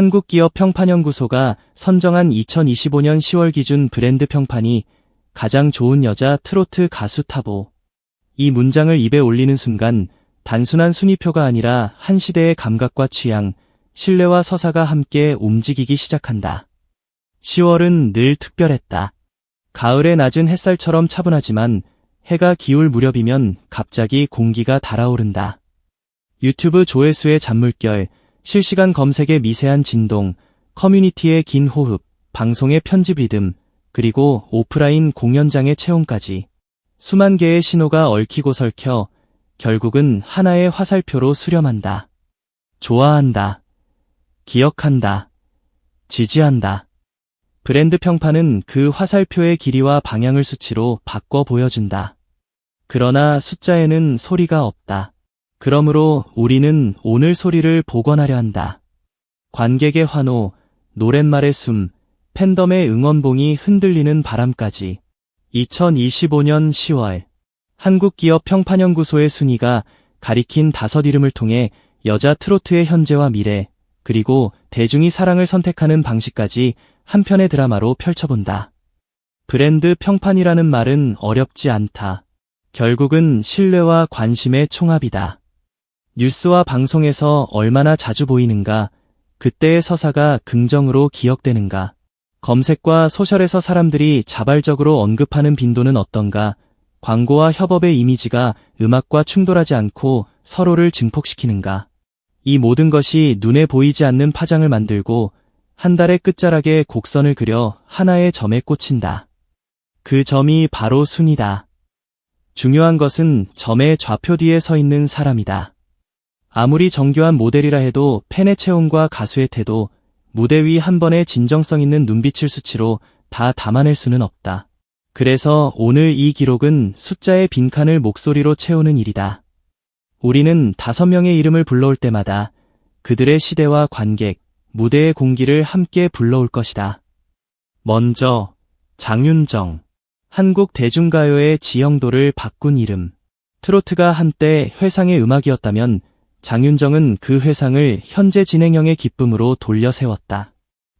한국기업 평판연구소가 선정한 2025년 10월 기준 브랜드 평판이 가장 좋은 여자 트로트 가수 타보. 이 문장을 입에 올리는 순간 단순한 순위표가 아니라 한 시대의 감각과 취향, 신뢰와 서사가 함께 움직이기 시작한다. 10월은 늘 특별했다. 가을의 낮은 햇살처럼 차분하지만 해가 기울 무렵이면 갑자기 공기가 달아오른다. 유튜브 조회수의 잔물결, 실시간 검색의 미세한 진동, 커뮤니티의 긴 호흡, 방송의 편집 리듬, 그리고 오프라인 공연장의 체온까지 수만 개의 신호가 얽히고 설켜 결국은 하나의 화살표로 수렴한다. 좋아한다. 기억한다. 지지한다. 브랜드 평판은 그 화살표의 길이와 방향을 수치로 바꿔 보여준다. 그러나 숫자에는 소리가 없다. 그러므로 우리는 오늘 소리를 복원하려 한다. 관객의 환호, 노랫말의 숨, 팬덤의 응원봉이 흔들리는 바람까지 2025년 10월 한국기업 평판연구소의 순위가 가리킨 다섯 이름을 통해 여자 트로트의 현재와 미래, 그리고 대중이 사랑을 선택하는 방식까지 한 편의 드라마로 펼쳐본다. 브랜드 평판이라는 말은 어렵지 않다. 결국은 신뢰와 관심의 총합이다. 뉴스와 방송에서 얼마나 자주 보이는가, 그때의 서사가 긍정으로 기억되는가, 검색과 소셜에서 사람들이 자발적으로 언급하는 빈도는 어떤가, 광고와 협업의 이미지가 음악과 충돌하지 않고 서로를 증폭시키는가. 이 모든 것이 눈에 보이지 않는 파장을 만들고 한 달의 끝자락에 곡선을 그려 하나의 점에 꽂힌다. 그 점이 바로 순이다. 중요한 것은 점의 좌표 뒤에 서 있는 사람이다. 아무리 정교한 모델이라 해도 팬의 체온과 가수의 태도, 무대 위 한 번의 진정성 있는 눈빛을 수치로 다 담아낼 수는 없다. 그래서 오늘 이 기록은 숫자의 빈칸을 목소리로 채우는 일이다. 우리는 다섯 명의 이름을 불러올 때마다 그들의 시대와 관객, 무대의 공기를 함께 불러올 것이다. 먼저, 장윤정. 한국 대중가요의 지형도를 바꾼 이름. 트로트가 한때 회상의 음악이었다면 장윤정은 그 회상을 현재 진행형의 기쁨으로 돌려 세웠다.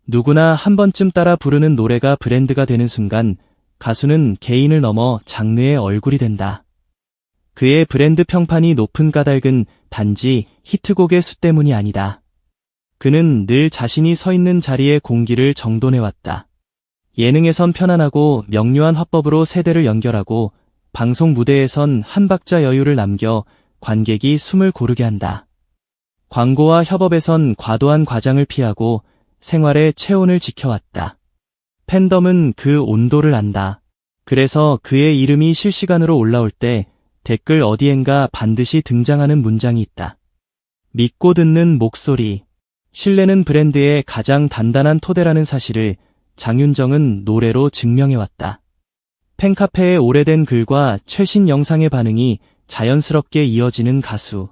누구나 한 번쯤 따라 부르는 노래가 브랜드가 되는 순간 가수는 개인을 넘어 장르의 얼굴이 된다. 그의 브랜드 평판이 높은 까닭은 단지 히트곡의 수 때문이 아니다. 그는 늘 자신이 서 있는 자리의 공기를 정돈해왔다. 예능에선 편안하고 명료한 화법으로 세대를 연결하고 방송 무대에선 한 박자 여유를 남겨 관객이 숨을 고르게 한다. 광고와 협업에선 과도한 과장을 피하고 생활의 체온을 지켜왔다. 팬덤은 그 온도를 안다. 그래서 그의 이름이 실시간으로 올라올 때 댓글 어디엔가 반드시 등장하는 문장이 있다. 믿고 듣는 목소리. 신뢰는 브랜드의 가장 단단한 토대라는 사실을 장윤정은 노래로 증명해왔다. 팬카페의 오래된 글과 최신 영상의 반응이 자연스럽게 이어지는 가수.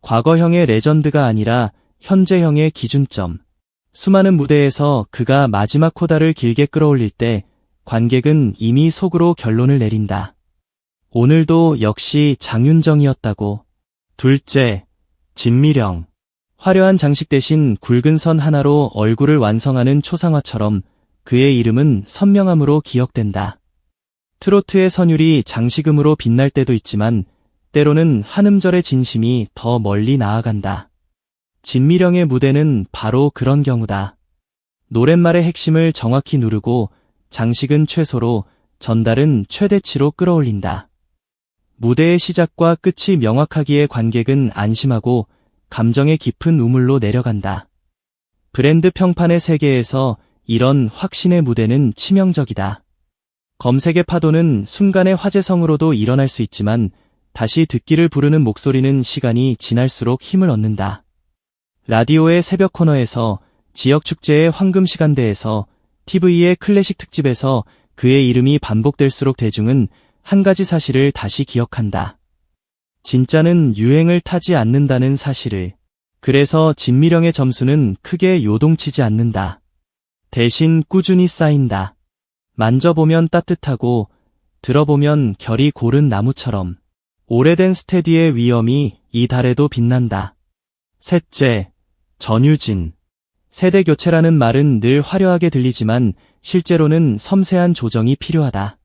과거형의 레전드가 아니라 현재형의 기준점. 수많은 무대에서 그가 마지막 코다를 길게 끌어올릴 때 관객은 이미 속으로 결론을 내린다. 오늘도 역시 장윤정이었다고. 둘째, 진미령. 화려한 장식 대신 굵은 선 하나로 얼굴을 완성하는 초상화처럼 그의 이름은 선명함으로 기억된다. 트로트의 선율이 장식음으로 빛날 때도 있지만 때로는 한음절의 진심이 더 멀리 나아간다. 진미령의 무대는 바로 그런 경우다. 노랫말의 핵심을 정확히 누르고 장식은 최소로 전달은 최대치로 끌어올린다. 무대의 시작과 끝이 명확하기에 관객은 안심하고 감정의 깊은 우물로 내려간다. 브랜드 평판의 세계에서 이런 확신의 무대는 치명적이다. 검색의 파도는 순간의 화제성으로도 일어날 수 있지만 다시 듣기를 부르는 목소리는 시간이 지날수록 힘을 얻는다. 라디오의 새벽 코너에서 지역 축제의 황금 시간대에서 TV의 클래식 특집에서 그의 이름이 반복될수록 대중은 한 가지 사실을 다시 기억한다. 진짜는 유행을 타지 않는다는 사실을. 그래서 진미령의 점수는 크게 요동치지 않는다. 대신 꾸준히 쌓인다. 만져보면 따뜻하고 들어보면 결이 고른 나무처럼. 오래된 스테디의 위엄이 이 달에도 빛난다. 셋째, 전유진. 세대 교체라는 말은 늘 화려하게 들리지만 실제로는 섬세한 조정이 필요하다.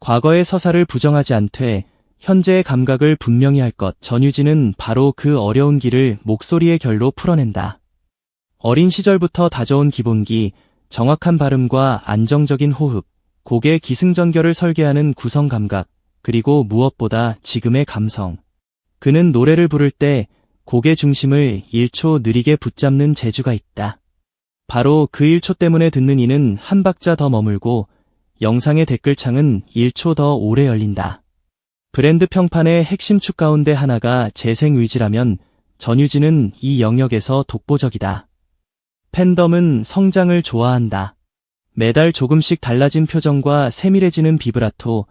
과거의 서사를 부정하지 않되 현재의 감각을 분명히 할 것. 전유진은 바로 그 어려운 길을 목소리의 결로 풀어낸다. 어린 시절부터 다져온 기본기, 정확한 발음과 안정적인 호흡, 곡의 기승전결을 설계하는 구성 감각, 그리고 무엇보다 지금의 감성. 그는 노래를 부를 때 곡의 중심을 1초 느리게 붙잡는 재주가 있다. 바로 그 1초 때문에 듣는 이는 한 박자 더 머물고 영상의 댓글창은 1초 더 오래 열린다. 브랜드 평판의 핵심 축 가운데 하나가 재생 의지라면 전유진은 이 영역에서 독보적이다. 팬덤은 성장을 좋아한다. 매달 조금씩 달라진 표정과 세밀해지는 비브라토,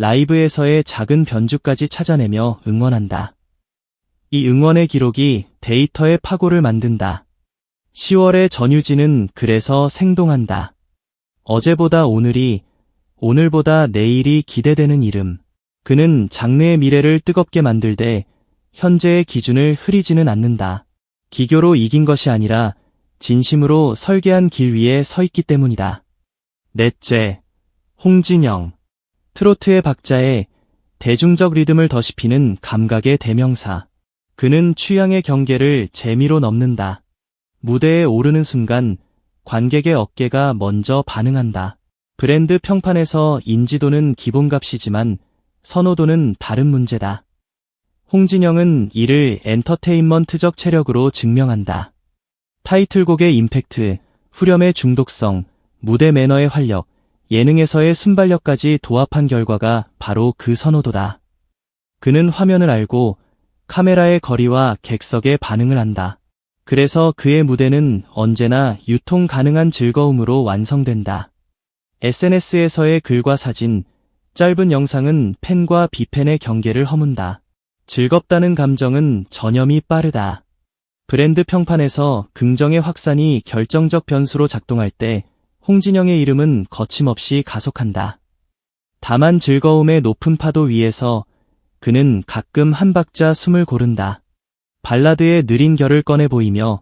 라이브에서의 작은 변주까지 찾아내며 응원한다. 이 응원의 기록이 데이터의 파고를 만든다. 10월의 전유진은 그래서 생동한다. 어제보다 오늘이, 오늘보다 내일이 기대되는 이름. 그는 장래의 미래를 뜨겁게 만들되 현재의 기준을 흐리지는 않는다. 기교로 이긴 것이 아니라 진심으로 설계한 길 위에 서 있기 때문이다. 넷째, 홍진영. 트로트의 박자에 대중적 리듬을 더씹히는 감각의 대명사. 그는 취향의 경계를 재미로 넘는다. 무대에 오르는 순간 관객의 어깨가 먼저 반응한다. 브랜드 평판에서 인지도는 기본값이지만 선호도는 다른 문제다. 홍진영은 이를 엔터테인먼트적 체력으로 증명한다. 타이틀곡의 임팩트, 후렴의 중독성, 무대 매너의 활력, 예능에서의 순발력까지 도합한 결과가 바로 그 선호도다. 그는 화면을 알고 카메라의 거리와 객석의 반응을 한다. 그래서 그의 무대는 언제나 유통 가능한 즐거움으로 완성된다. SNS에서의 글과 사진, 짧은 영상은 팬과 비팬의 경계를 허문다. 즐겁다는 감정은 전염이 빠르다. 브랜드 평판에서 긍정의 확산이 결정적 변수로 작동할 때 홍진영의 이름은 거침없이 가속한다. 다만 즐거움의 높은 파도 위에서 그는 가끔 한 박자 숨을 고른다. 발라드의 느린 결을 꺼내 보이며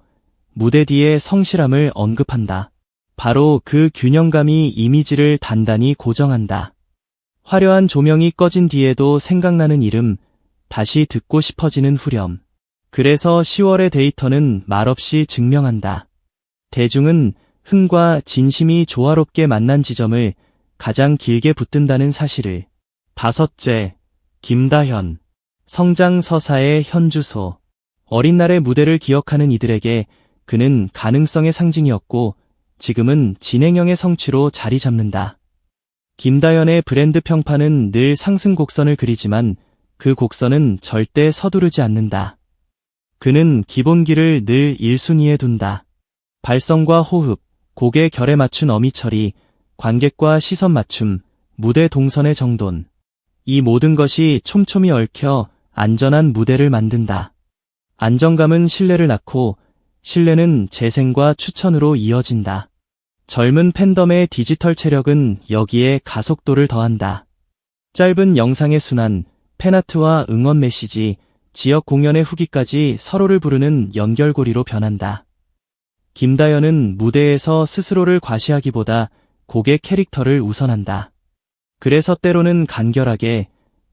무대 뒤의 성실함을 언급한다. 바로 그 균형감이 이미지를 단단히 고정한다. 화려한 조명이 꺼진 뒤에도 생각나는 이름, 다시 듣고 싶어지는 후렴. 그래서 10월의 데이터는 말없이 증명한다. 대중은 흥과 진심이 조화롭게 만난 지점을 가장 길게 붙든다는 사실을. 다섯째, 김다현. 성장 서사의 현주소. 어린 날의 무대를 기억하는 이들에게 그는 가능성의 상징이었고 지금은 진행형의 성취로 자리 잡는다. 김다연의 브랜드 평판은 늘 상승 곡선을 그리지만 그 곡선은 절대 서두르지 않는다. 그는 기본기를 늘 1순위에 둔다. 발성과 호흡, 곡의 결에 맞춘 어미 처리, 관객과 시선 맞춤, 무대 동선의 정돈. 이 모든 것이 촘촘히 얽혀 안전한 무대를 만든다. 안정감은 신뢰를 낳고 신뢰는 재생과 추천으로 이어진다. 젊은 팬덤의 디지털 체력은 여기에 가속도를 더한다. 짧은 영상의 순환, 팬아트와 응원 메시지, 지역 공연의 후기까지 서로를 부르는 연결고리로 변한다. 김다연은 무대에서 스스로를 과시하기보다 곡의 캐릭터를 우선한다. 그래서 때로는 간결하게,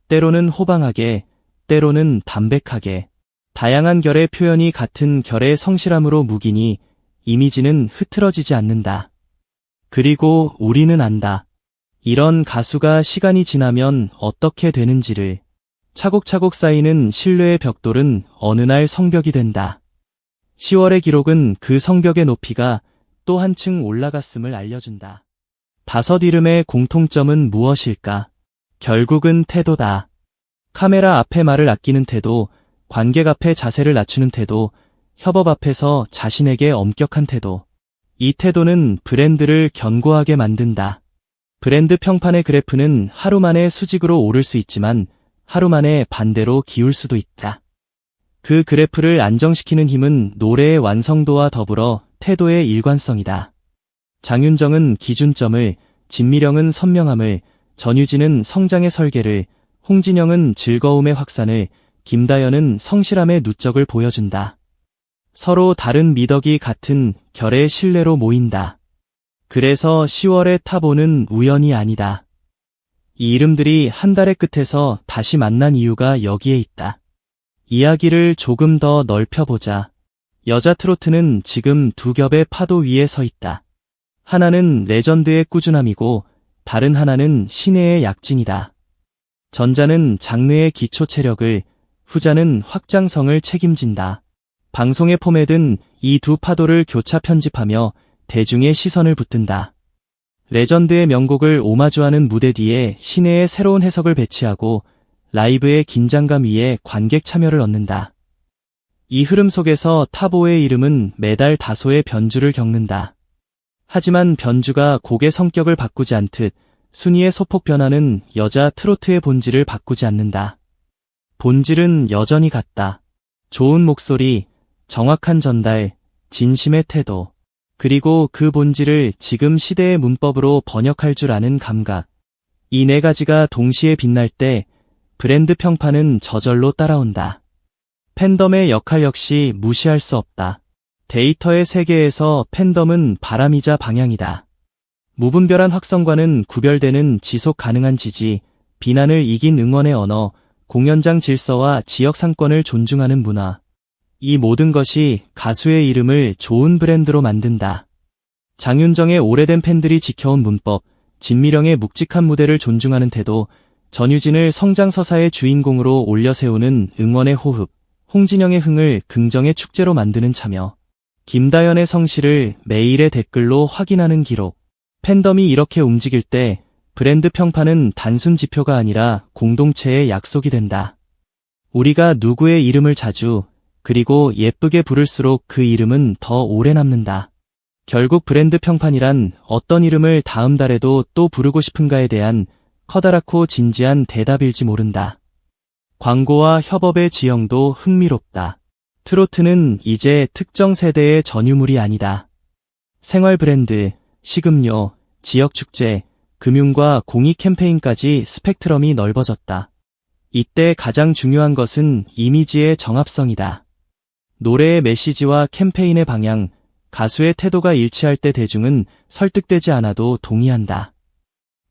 때로는 호방하게, 때로는 담백하게, 다양한 결의 표현이 같은 결의 성실함으로 묵이니 이미지는 흐트러지지 않는다. 그리고 우리는 안다. 이런 가수가 시간이 지나면 어떻게 되는지를 차곡차곡 쌓이는 신뢰의 벽돌은 어느 날 성벽이 된다. 10월의 기록은 그 성벽의 높이가 또 한층 올라갔음을 알려준다. 다섯 이름의 공통점은 무엇일까? 결국은 태도다. 카메라 앞에 말을 아끼는 태도, 관객 앞에 자세를 낮추는 태도, 협업 앞에서 자신에게 엄격한 태도. 이 태도는 브랜드를 견고하게 만든다. 브랜드 평판의 그래프는 하루 만에 수직으로 오를 수 있지만 하루 만에 반대로 기울 수도 있다. 그 그래프를 안정시키는 힘은 노래의 완성도와 더불어 태도의 일관성이다. 장윤정은 기준점을, 진미령은 선명함을, 전유진은 성장의 설계를, 홍진영은 즐거움의 확산을, 김다연은 성실함의 누적을 보여준다. 서로 다른 미덕이 같은 결의 신뢰로 모인다. 그래서 10월의 타보는 우연이 아니다. 이 이름들이 한 달의 끝에서 다시 만난 이유가 여기에 있다. 이야기를 조금 더 넓혀보자. 여자 트로트는 지금 두 겹의 파도 위에 서 있다. 하나는 레전드의 꾸준함이고 다른 하나는 신예의 약진이다. 전자는 장르의 기초 체력을, 후자는 확장성을 책임진다. 방송에 포맷은 이 두 파도를 교차 편집하며 대중의 시선을 붙든다. 레전드의 명곡을 오마주하는 무대 뒤에 신예의 새로운 해석을 배치하고 라이브의 긴장감 위에 관객 참여를 얻는다. 이 흐름 속에서 타보의 이름은 매달 다소의 변주를 겪는다. 하지만 변주가 곡의 성격을 바꾸지 않듯 순위의 소폭 변화는 여자 트로트의 본질을 바꾸지 않는다. 본질은 여전히 같다. 좋은 목소리, 정확한 전달, 진심의 태도, 그리고 그 본질을 지금 시대의 문법으로 번역할 줄 아는 감각. 이 네 가지가 동시에 빛날 때 브랜드 평판은 저절로 따라온다. 팬덤의 역할 역시 무시할 수 없다. 데이터의 세계에서 팬덤은 바람이자 방향이다. 무분별한 확성과는 구별되는 지속 가능한 지지, 비난을 이긴 응원의 언어, 공연장 질서와 지역 상권을 존중하는 문화. 이 모든 것이 가수의 이름을 좋은 브랜드로 만든다. 장윤정의 오래된 팬들이 지켜온 문법, 진미령의 묵직한 무대를 존중하는 태도, 전유진을 성장서사의 주인공으로 올려세우는 응원의 호흡, 홍진영의 흥을 긍정의 축제로 만드는 참여, 김다연의 성실을 매일의 댓글로 확인하는 기록, 팬덤이 이렇게 움직일 때 브랜드 평판은 단순 지표가 아니라 공동체의 약속이 된다. 우리가 누구의 이름을 자주, 그리고 예쁘게 부를수록 그 이름은 더 오래 남는다. 결국 브랜드 평판이란 어떤 이름을 다음 달에도 또 부르고 싶은가에 대한 커다랗고 진지한 대답일지 모른다. 광고와 협업의 지형도 흥미롭다. 트로트는 이제 특정 세대의 전유물이 아니다. 생활 브랜드, 식음료, 지역 축제, 금융과 공익 캠페인까지 스펙트럼이 넓어졌다. 이때 가장 중요한 것은 이미지의 정합성이다. 노래의 메시지와 캠페인의 방향, 가수의 태도가 일치할 때 대중은 설득되지 않아도 동의한다.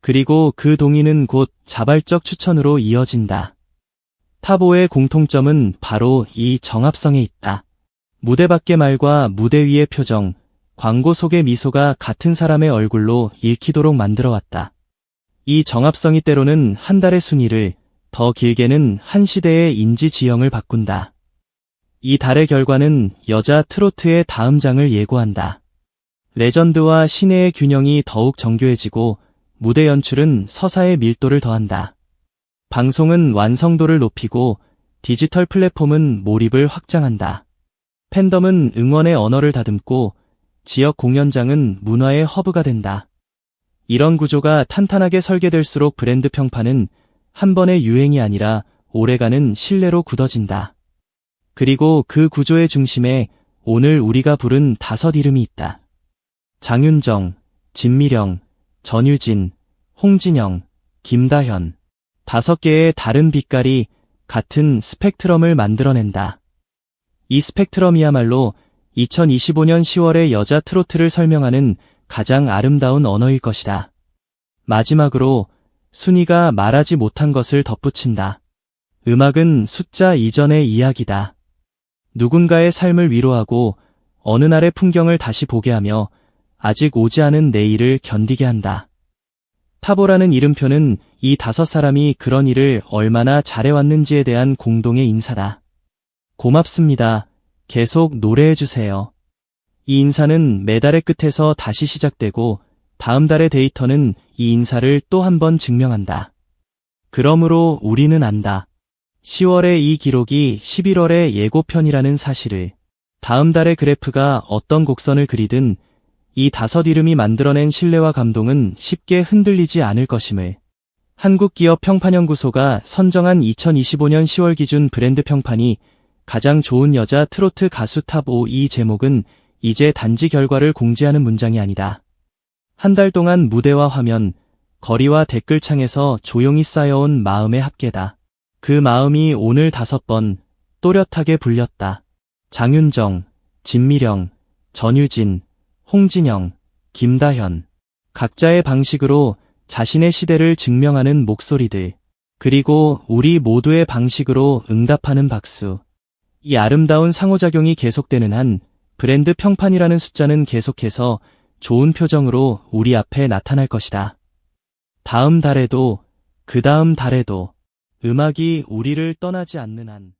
그리고 그 동의는 곧 자발적 추천으로 이어진다. 타보의 공통점은 바로 이 정합성에 있다. 무대 밖의 말과 무대 위의 표정, 광고 속의 미소가 같은 사람의 얼굴로 읽히도록 만들어 왔다. 이 정합성이 때로는 한 달의 순위를, 더 길게는 한 시대의 인지 지형을 바꾼다. 이 달의 결과는 여자 트로트의 다음 장을 예고한다. 레전드와 신예의 균형이 더욱 정교해지고 무대 연출은 서사의 밀도를 더한다. 방송은 완성도를 높이고 디지털 플랫폼은 몰입을 확장한다. 팬덤은 응원의 언어를 다듬고 지역 공연장은 문화의 허브가 된다. 이런 구조가 탄탄하게 설계될수록 브랜드 평판은 한 번의 유행이 아니라 오래가는 신뢰로 굳어진다. 그리고 그 구조의 중심에 오늘 우리가 부른 다섯 이름이 있다. 장윤정, 진미령, 전유진, 홍진영, 김다현. 다섯 개의 다른 빛깔이 같은 스펙트럼을 만들어낸다. 이 스펙트럼이야말로 2025년 10월의 여자 트로트를 설명하는 가장 아름다운 언어일 것이다. 마지막으로 순위가 말하지 못한 것을 덧붙인다. 음악은 숫자 이전의 이야기다. 누군가의 삶을 위로하고 어느 날의 풍경을 다시 보게 하며 아직 오지 않은 내일을 견디게 한다. 타보라는 이름표는 이 다섯 사람이 그런 일을 얼마나 잘해왔는지에 대한 공동의 인사다. 고맙습니다. 계속 노래해주세요. 이 인사는 매달의 끝에서 다시 시작되고 다음 달의 데이터는 이 인사를 또 한 번 증명한다. 그러므로 우리는 안다. 10월의 이 기록이 11월의 예고편이라는 사실을 다음 달의 그래프가 어떤 곡선을 그리든 이 다섯 이름이 만들어낸 신뢰와 감동은 쉽게 흔들리지 않을 것임을 한국기업평판연구소가 선정한 2025년 10월 기준 브랜드 평판이 가장 좋은 여자 트로트 가수 탑 5 이 제목은 이제 단지 결과를 공지하는 문장이 아니다. 한 달 동안 무대와 화면, 거리와 댓글창에서 조용히 쌓여온 마음의 합계다. 그 마음이 오늘 다섯 번 또렷하게 불렸다. 장윤정, 진미령, 전유진, 홍진영, 김다현. 각자의 방식으로 자신의 시대를 증명하는 목소리들. 그리고 우리 모두의 방식으로 응답하는 박수. 이 아름다운 상호작용이 계속되는 한 브랜드 평판이라는 숫자는 계속해서 좋은 표정으로 우리 앞에 나타날 것이다. 다음 달에도, 그 다음 달에도, 음악이 우리를 떠나지 않는 한.